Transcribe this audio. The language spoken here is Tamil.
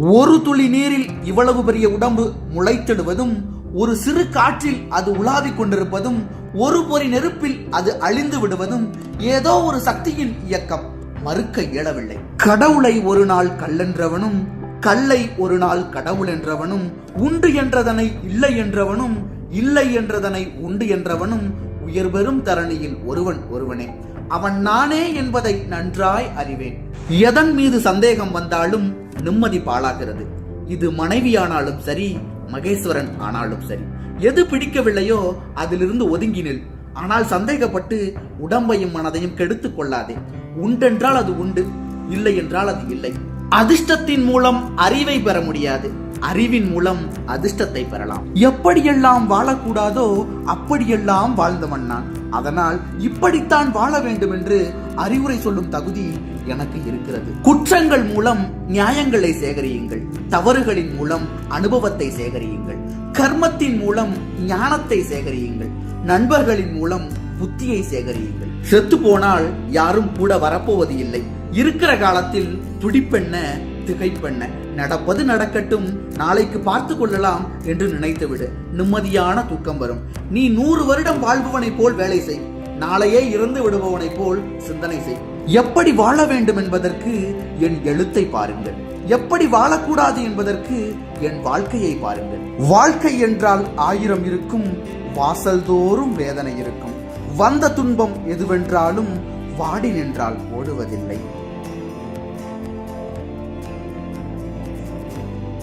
ஒரு துளி நீரில் இவ்வளவு பெரிய உடம்பு முளைத்திடுவதும் ஒரு சிறு காற்றில் அது உலாவிக் கொண்டிருப்பதும் ஒரு பொறி நெருப்பில் அது அழிந்து விடுவதும் ஏதோ ஒரு சக்தியின் இயக்கம். மறுக்க இயலவில்லை. கடவுளை ஒரு நாள் கல்லென்றவனும் கல்லை ஒரு நாள் கடவுள் என்றவனும் உண்டு என்றதனை இல்லை என்றவனும் இல்லை என்றதனை உண்டு என்றவனும் உயர்பெரும் தரணியில் ஒருவன் ஒருவனே. அவன் நானே என்பதை நன்றாய் அறிவேன். எதன் மீது சந்தேகம் வந்தாலும் நிம்மதி பாழாகிறது. இது மனைவியானாலும் சரி மகேஸ்வரன் ஆனாலும் சரி. எது பிடிக்கவில்லையோ அதிலிருந்து ஒதுங்கி நில். ஆனால் சந்தேகப்பட்டு உடம்பையும் மனதையும் கெடுத்து கொள்ளாதே. உண்டென்றால் அது உண்டு இல்லை என்றால் அது இல்லை. அதிர்ஷ்டத்தின் மூலம் அறிவை பெற முடியாது. அறிவின் மூலம் அதிர்ஷ்டத்தை பெறலாம். எப்படியெல்லாம் வாழக்கூடாதோ அப்படியெல்லாம் வாழ்ந்தவன் நான். அதனால் இப்படித்தான் வாழ வேண்டும் என்று அறிவுரை சொல்லும் தகுதி எனக்கு இருக்கிறது. குற்றங்கள் மூலம் நியாயங்களை சேகரியுங்கள். தவறுகளின் மூலம் அனுபவத்தை சேகரியுங்கள். கர்மத்தின் மூலம் ஞானத்தை சேகரியுங்கள். நண்பர்களின் மூலம் புத்தியை சேகரியுங்கள். செத்து போனால் யாரும் கூட வரப்போவது இல்லை இருக்கிற காலத்தில் துடிப்பெண்ண திகைப்பெண்ண. நடப்பது நடக்கட்டும் நாளைக்கு பார்த்து கொள்ளலாம் என்று நினைத்துவிடு. நிம்மதியான தூக்கம் வரும். நீ நூறு வருடம் வாழ்பவனைப் போல் வேலை செய். நாளையே இறந்து விடுபவனைப் போல் சிந்தனை செய். எப்படி வாழ வேண்டும் என்பதற்கு என் எழுத்தை பாருங்கள். எப்படி வாழக்கூடாது என்பதற்கு என் வாழ்க்கையை பாருங்கள். வாழ்க்கை என்றால் ஆயிரம் இருக்கும் வாசல் தோறும் வேதனை இருக்கும். வந்த துன்பம் எதுவென்றாலும் வாடி நின்றால் ஓடுவதில்லை.